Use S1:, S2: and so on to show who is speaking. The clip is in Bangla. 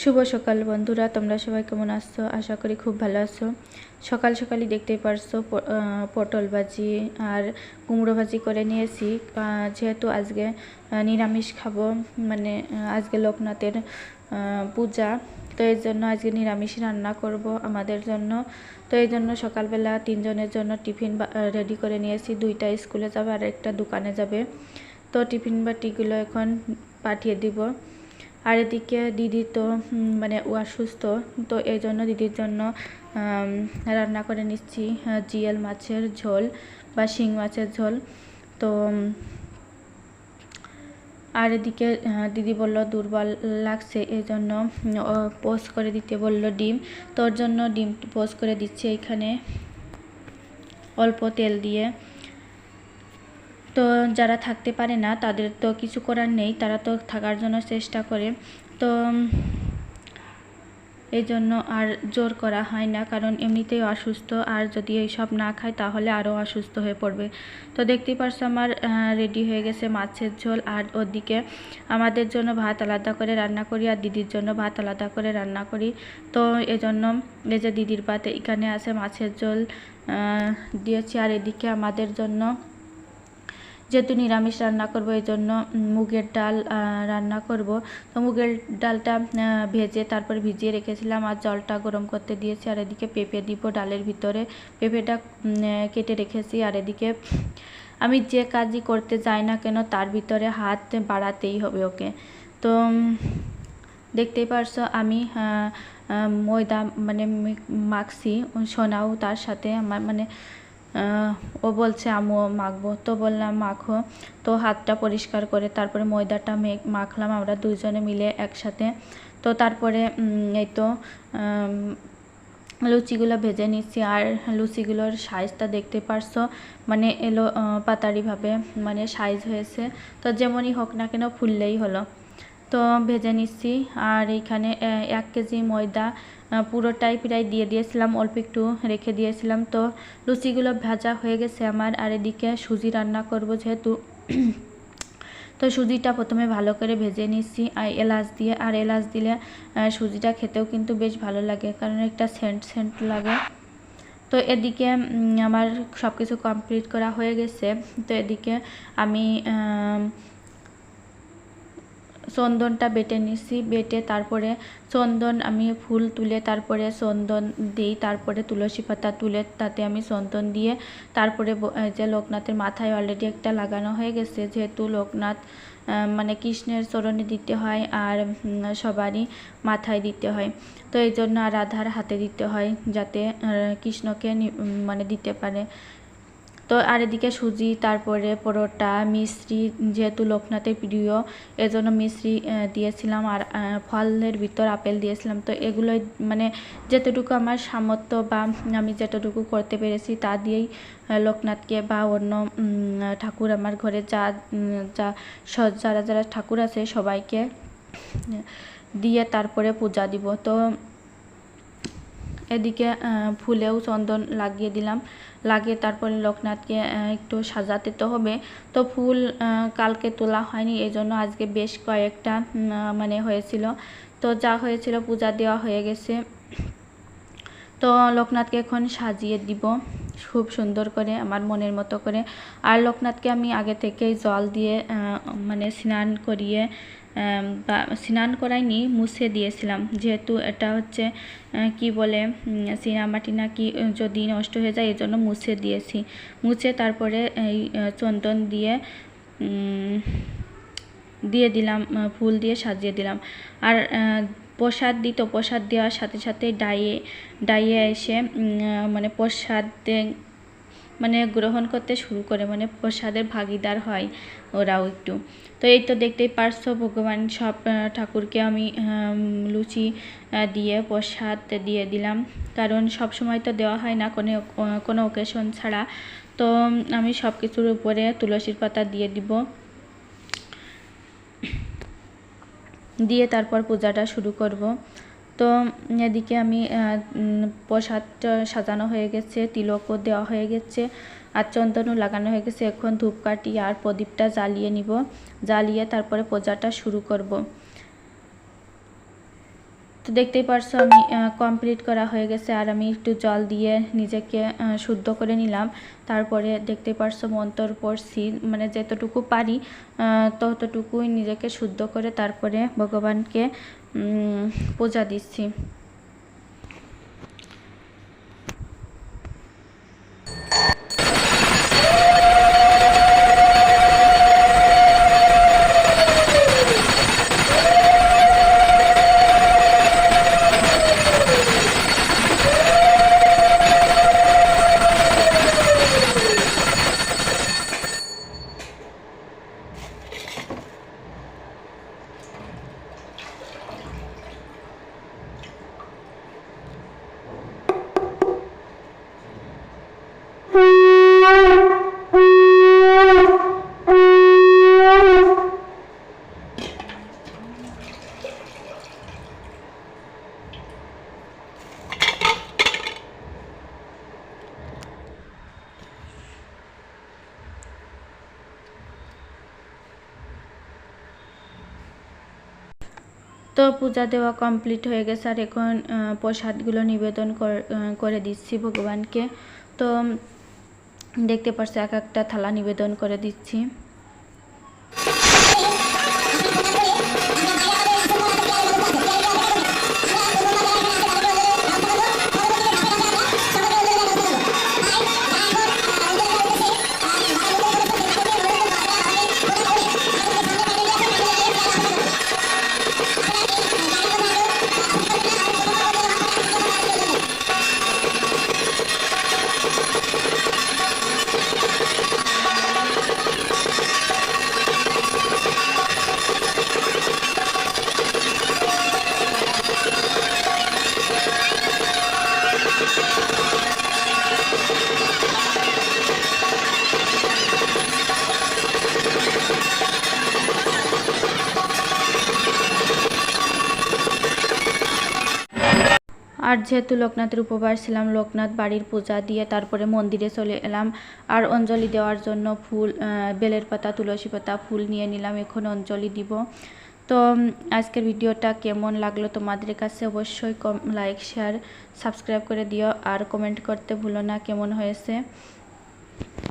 S1: শুভ সকাল বন্ধুরা, তোমরা সবাই কেমন আসছো আশা করি খুব ভালো আছো। সকাল সকালই দেখতেই পারছ পটল ভাজি আর কুমড়ো ভাজি করে নিয়েছি। যেহেতু আজকে নিরামিষ খাব মানে আজকে লোকনাথের পূজা, তো এই জন্য আজকে নিরামিষ রান্না করব আমাদের জন্য। তো এই জন্য সকালবেলা তিনজনের জন্য টিফিন রেডি করে নিয়েছি। দুইটা স্কুলে যাবে আর একটা দোকানে যাবে। তো টিফিন বাটিগুলো এখন পাঠিয়ে দিব। আর এদিকে দিদি তো মানে ও অসুস্থ, তো এই জন্য দিদির জন্য রান্না করে নিচ্ছি জিয়াল মাছের ঝোল বা শিং মাছের ঝোল। তো আর এদিকে দিদি বলল দুর্বল লাগছে, এই জন্য পোস্ট করে দিতে বলল ডিম। তোর জন্য ডিম পোস্ট করে দিচ্ছে এখানে, অল্প তেল দিয়ে। তো যারা থাকতে পারে না, তাদের তো কিছু করার নেই, তারা তো থাকার জন্য চেষ্টা করে। তো এই জন্য আর জোর করা হয় না, কারণ এমনিতেই অসুস্থ। আর যদি এইসব না খায়, তাহলে আরও অসুস্থ হয়ে পড়বে। তো দেখতেই পারছ আমার রেডি হয়ে গেছে মাছের ঝোল। আর ওদিকে আমাদের জন্য ভাত আলাদা করে রান্না করি, আর দিদির জন্য ভাত আলাদা করে রান্না করি। তো এজন্য এই যে দিদির ভাত এখানে আছে মাছের ঝোল দিয়েছি। আর এদিকে আমাদের জন্য যেহেতু নিরামিষ রান্না করব, এই জন্য মুগের ডাল রান্না করব। তো মুগের ডালটা ভেজে তারপর ভিজিয়ে রেখেছিলাম আর জলটা গরম করতে দিয়েছি। আর এদিকে পেঁপে দিব ডালের ভিতরে। পেঁপেটা কেটে রেখেছি। আর এদিকে, আমি যে কাজই করতে যাই না কেন, তার ভিতরে হাত বাড়াতেই হবে ওকে। তো দেখতেই পারছ আমি ময়দা মানে মাখছি, সোনাও তার সাথে আমার মানে ও বলছে আমিও মাখবো। তো বললাম, মাখো। তো হাতটা পরিষ্কার করে তারপরে ময়দাটা মেখ- মাখলাম আমরা দুইজনে মিলে একসাথে। তো তারপরে এই তো লুচিগুলো ভেজে নিচ্ছি। আর লুচিগুলোর সাইজটা দেখতে পারছ? মানে এলো পাতারিভাবে মানে সাইজ হয়েছে। তো যেমনই হোক না কেন ফুললেই হলো। তো ভেজে নিচ্ছি। আর এইখানে এক কেজি ময়দা পুরোটাই প্রায় দিয়ে দিয়েছিলাম, অল্প একটু রেখে দিয়েছিলাম। তো লুচিগুলো ভাজা হয়ে গেছে আমার। আর এদিকে সুজি রান্না করব যেহেতু। তো সুজিটা প্রথমে ভালো করে ভেজে নিচ্ছি, আর এলাচ দিয়ে। আর এলাচ দিলে সুজিটা খেতেও কিন্তু বেশ ভালো লাগে, কারণ একটা সেন্ট সেন্ট লাগে। তো এদিকে আমার সব কিছু কমপ্লিট করা হয়ে গেছে। তো এদিকে আমি চন্দনটা বেটে নিছি, বেটে তারপরে চন্দন আমি ফুল তুলে তারপরে চন্দন দিই, তারপরে তুলসী পাতা তুলে তাতে আমি চন্দন দিয়ে তারপরে যে লোকনাথের মাথায় অলরেডি একটা লাগানো হয়ে গেছে, যেহেতু লোকনাথ মানে কৃষ্ণের চরণে দিতে হয় আর সবারই মাথায় দিতে হয়। তো এই জন্য আর রাধার হাতে দিতে হয় যাতে কৃষ্ণকে মানে দিতে পারে। তো আর এদিকে সুজি তারপরে পরোটা মিশ্রি যেহেতু লোকনাথের প্রিয় এজন্য আহ, দিয়েছিলাম আর ফলের ভিতর আপেল দিয়েছিলাম। তো এগুলোই মানে যেতটুকু আমার সামর্থ্য বা আমি যেতটুকু করতে পেরেছি তা দিয়েই লোকনাথকে বা অন্য ঠাকুর আমার ঘরে যা যা যারা যারা ঠাকুর আছে সবাইকে দিয়ে তারপরে পূজা দিব। তো এদিকে ফুলেও চন্দন লাগিয়ে দিলাম। লাগিয়ে তারপরে লোকনাথকে একটু সাজাতে তো হবে। তো ফুল কালকে তোলা হয়নি এই জন্য আজকে বেশ কয়েকটা মানে হয়েছিল। তো যা হয়েছিল পূজা দেওয়া হয়ে গেছে। তো লোকনাথকে এখন সাজিয়ে দিব, খুব সুন্দর করে, আমার মনের মতো করে। আর লোকনাথকে আমি আগে থেকেই জল দিয়ে মানে স্নান করিয়ে স্নান করাইনি মুছে দিয়েছিলাম। যেহেতু এটা হচ্ছে কি বলে সিনামাটি নাকি আহ, যদি নষ্ট হয়ে যায় এই জন্য মুছে দিয়েছি। মুছে তারপরে এই চন্দন দিয়ে দিয়ে দিলাম ফুল দিয়ে সাজিয়ে দিলাম। আর প্রসাদ দিত প্রসাদ দেওয়ার সাথে সাথে ডাইয়ে ডাইয়ে এসে মানে প্রসাদ মানে গ্রহণ করতে শুরু করে মানে প্রসাদের ভাগিদার হয় ওরাও একটু। তো এই তো দেখতেই পারছ, ভগবান সব ঠাকুরকে আমি লুচি দিয়ে প্রসাদ দিয়ে দিলাম। কারণ সব সময় তো দেওয়া হয় না কোনো কোনো ওকেশন ছাড়া। তো আমি সব কিছুর উপরে তুলসীর পাতা দিয়ে দিব। দিয়ে তারপর পূজাটা শুরু করব। তো এদিকে আমি প্রসাদটা সাজানো হয়ে গেছে, তিলকও দেওয়া হয়ে গেছে, আর চন্দনও লাগানো হয়ে গেছে। এখন ধূপকাঠি আর প্রদীপটা জ্বালিয়ে নিব। জ্বালিয়ে তারপরে পূজাটা শুরু করব। তো দেখতেই পারছ আমি কমপ্লিট করা হয়ে গেছে আর আমি একটু জল দিয়ে নিজেকে শুদ্ধ করে নিলাম। তারপরে দেখতেই পারছ মন্তর পড়ছি মানে যতটুকু পারি ততটুকুই নিজেকে শুদ্ধ করে তারপরে ভগবানকে পূজা দিচ্ছি। তো পূজা দেওয়া কমপ্লিট হয়ে গেছে আর এখন প্রসাদগুলো নিবেদন কর- দিচ্ছি ভগবানকে। তো দেখতে পাচ্ছি এক একটা থালা নিবেদন করে দিচ্ছি। আর যেহেতু লোকনাথের উপবাস ছিলাম, লোকনাথ বাড়ির পূজা দিয়ে তারপরে মন্দিরে চলে এলাম। আর অঞ্জলি দেওয়ার জন্য ফুল বেলের পাতা, তুলসী পাতা, ফুল নিয়ে নিলাম, এখন অঞ্জলি দিব। তো আজকের ভিডিওটা কেমন লাগল তোমাদের কাছে অবশ্যই কম, লাইক, শেয়ার, সাবস্ক্রাইব করে দিও। আর কমেন্ট করতে ভুলো না কেমন হয়েছে।